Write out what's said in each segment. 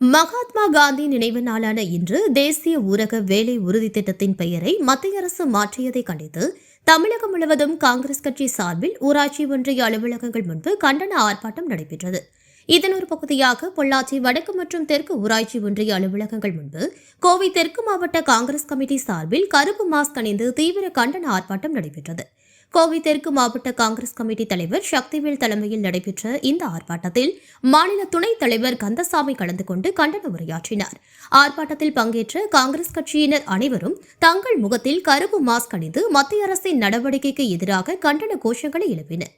மகாத்மா காந்தி நினைவு நாளான இன்று தேசிய ஊரக வேலை உறுதி திட்டத்தின் பெயரை மத்திய அரசு மாற்றியதை கண்டித்து தமிழகம் முழுவதும் காங்கிரஸ் கட்சி சார்பில் ஊராட்சி ஒன்றிய அலுவலகங்கள் முன்பு கண்டன ஆர்ப்பாட்டம் நடைபெற்றது. இதன் ஒரு பகுதியாக பொள்ளாச்சி வடக்கு மற்றும் தெற்கு ஊராட்சி ஒன்றிய அலுவலகங்கள் முன்பு கோவை தெற்கு மாவட்ட காங்கிரஸ் கமிட்டி சார்பில் கருப்பு மாஸ்க் அணிந்து தீவிர கண்டன ஆர்ப்பாட்டம் நடைபெற்றது. கோவை தெற்கு மாவட்ட காங்கிரஸ் கமிட்டி தலைவர் சக்திவேல் தலைமையில் நடைபெற்ற இந்த ஆர்ப்பாட்டத்தில் மாநில துணைத் தலைவர் கந்தசாமி கலந்து கொண்டு கண்டன உரையாற்றினார். ஆர்ப்பாட்டத்தில் பங்கேற்ற காங்கிரஸ் கட்சியினர் அனைவரும் தங்கள் முகத்தில் கருப்பு மாஸ்க் அணிந்து மத்திய அரசின் நடவடிக்கைக்கு எதிராக கண்டன கோஷங்களை எழுப்பினர்.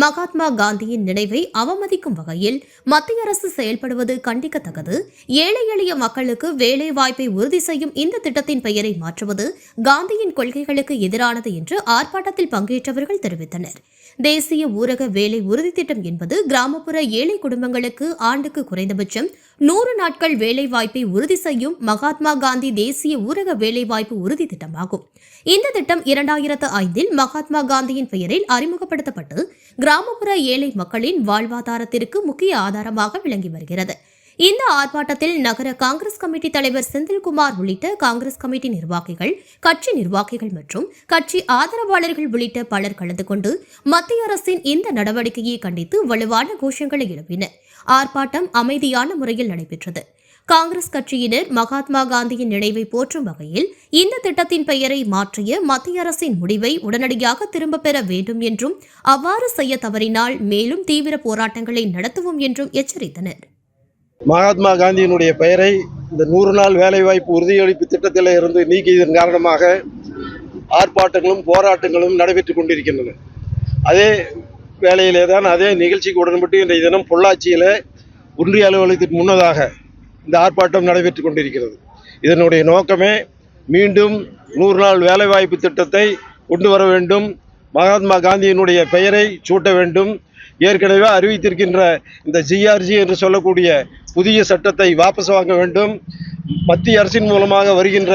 மகாத்மா காந்தியின் நினைவை அவமதிக்கும் வகையில் மத்திய அரசு செயல்படுவது கண்டிக்கத்தக்கது. ஏழை எளிய மக்களுக்கு வேலை வாய்ப்பை உறுதி செய்யும் இந்த திட்டத்தின் பெயரை மாற்றுவது காந்தியின் கொள்கைகளுக்கு எதிரானது என்று ஆர்ப்பாட்டத்தில் பங்கேற்றவர்கள் தெரிவித்தனர். தேசிய ஊரக வேலை உறுதி திட்டம் என்பது கிராமப்புற ஏழை குடும்பங்களுக்கு ஆண்டுக்கு குறைந்தபட்சம் நூறு நாட்கள் வேலைவாய்ப்பை உறுதி செய்யும் மகாத்மா காந்தி தேசிய ஊரக வேலைவாய்ப்பு உறுதி திட்டமாகும். இந்த திட்டம் இரண்டாயிரத்து ஐந்தில் மகாத்மா காந்தியின் பெயரில் அறிமுகப்படுத்தப்பட்டு கிராமப்புற ஏழை மக்களின் வாழ்வாதாரத்திற்கு முக்கிய ஆதாரமாக விளங்கி வருகிறது. இந்த ஆர்ப்பாட்டத்தில் நகர காங்கிரஸ் கமிட்டி தலைவர் செந்தில்குமார் உள்ளிட்ட காங்கிரஸ் கமிட்டி நிர்வாகிகள் கட்சி நிர்வாகிகள் மற்றும் கட்சி ஆதரவாளர்கள் உள்ளிட்ட பலர் கலந்து கொண்டு மத்திய அரசின் இந்த நடவடிக்கையை கண்டித்து வலுவான கோஷங்களை எழுப்பினர். ஆர்ப்பாட்டம் அமைதியான முறையில் நடைபெற்றது. காங்கிரஸ் கட்சியினர் மகாத்மா காந்தியின் நினைவை போற்றும் வகையில் இந்த திட்டத்தின் பெயரை மாற்றிய மத்திய அரசின் முடிவை உடனடியாக திரும்பப் பெற வேண்டும் என்றும் அவ்வாறு செய்ய தவறினால் மேலும் தீவிர போராட்டங்களை நடத்துவோம் என்றும் எச்சரித்தனர். மகாத்மா காந்தியினுடைய பெயரை இந்த நூறு நாள் வேலைவாய்ப்பு உறுதியளிப்பு திட்டத்தில் இருந்து நீக்கியதன் காரணமாக ஆர்ப்பாட்டங்களும் போராட்டங்களும் நடைபெற்று கொண்டிருக்கின்றன. அதே வேலையிலே தான் அதே நிகழ்ச்சிக்கு உடன்பட்டு இன்றைய தினம் பொள்ளாச்சியில் ஒன்றிய அலுவலகத்திற்கு முன்னதாக இந்த ஆர்ப்பாட்டம் நடைபெற்று கொண்டிருக்கிறது. இதனுடைய நோக்கமே மீண்டும் நூறு நாள் வேலைவாய்ப்பு திட்டத்தை கொண்டு வர வேண்டும். மகாத்மா காந்தியினுடைய பெயரை சூட்ட வேண்டும். ஏற்கனவே அறிவித்திருக்கின்ற இந்த ஜிஆர்ஜி என்று சொல்லக்கூடிய புதிய சட்டத்தை வாபஸ் வாங்க வேண்டும். மத்திய அரசின் மூலமாக வருகின்ற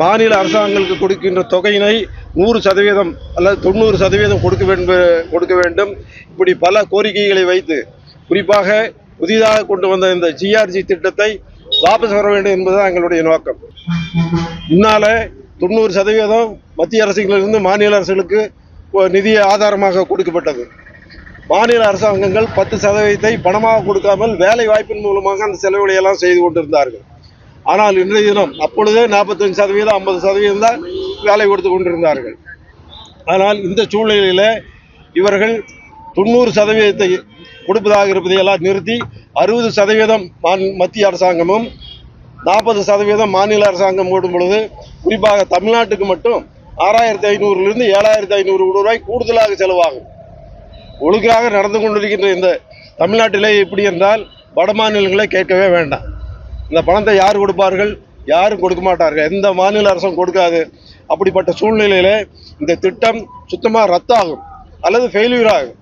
மாநில அரசாங்கங்களுக்கு கொடுக்கின்ற தொகையினை நூறு சதவீதம் அல்லது தொண்ணூறு சதவீதம் கொடுக்க வேண்டும் கொடுக்க வேண்டும். இப்படி பல கோரிக்கைகளை வைத்து குறிப்பாக புதிதாக கொண்டு வந்த இந்த ஜிஆர்ஜி திட்டத்தை வாபஸ் வர வேண்டும் என்பதுதான் எங்களுடைய நோக்கம். முன்னால் தொண்ணூறு சதவீதம் மத்திய அரசுகளிலிருந்து மாநில அரசுகளுக்கு நிதி ஆதாரமாக கொடுக்கப்பட்டது. மாநில அரசாங்கங்கள் பத்து சதவீதத்தை பணமாக கொடுக்காமல் வேலை வாய்ப்பின் மூலமாக அந்த செலவுகளை எல்லாம் செய்து கொண்டிருந்தார்கள். ஆனால் இன்றைய தினம் அப்பொழுதே நாற்பத்தஞ்சு சதவீதம் ஐம்பது சதவீதம் தான் வேலை கொடுத்து கொண்டிருந்தார்கள். ஆனால் இந்த சூழ்நிலையில் இவர்கள் தொண்ணூறு சதவீதத்தை கொடுப்பதாக இருப்பதையெல்லாம் நிறுத்தி அறுபது சதவீதம் மத்திய அரசாங்கமும் நாற்பது சதவீதம் மாநில அரசாங்கம் போடும் பொழுது குறிப்பாக தமிழ்நாட்டுக்கு மட்டும் ஆறாயிரத்தி ஐநூறுலேருந்து ஏழாயிரத்தி ஐநூறு ரூபாய் கூடுதலாக செலவாகும். ஒழுங்காக நடந்து கொண்டிருக்கின்ற இந்த தமிழ்நாட்டிலே எப்படி என்றால் வட மாநிலங்களை கேட்கவே வேண்டாம். இந்த பணத்தை யார் கொடுப்பார்கள்? யாரும் கொடுக்க மாட்டார்கள். எந்த மாநில அரசும் கொடுக்காது. அப்படிப்பட்ட சூழ்நிலையில் இந்த திட்டம் சுத்தமாக ரத்தாகும். அல்லது ஃபெயில்யூர் ஆகும்.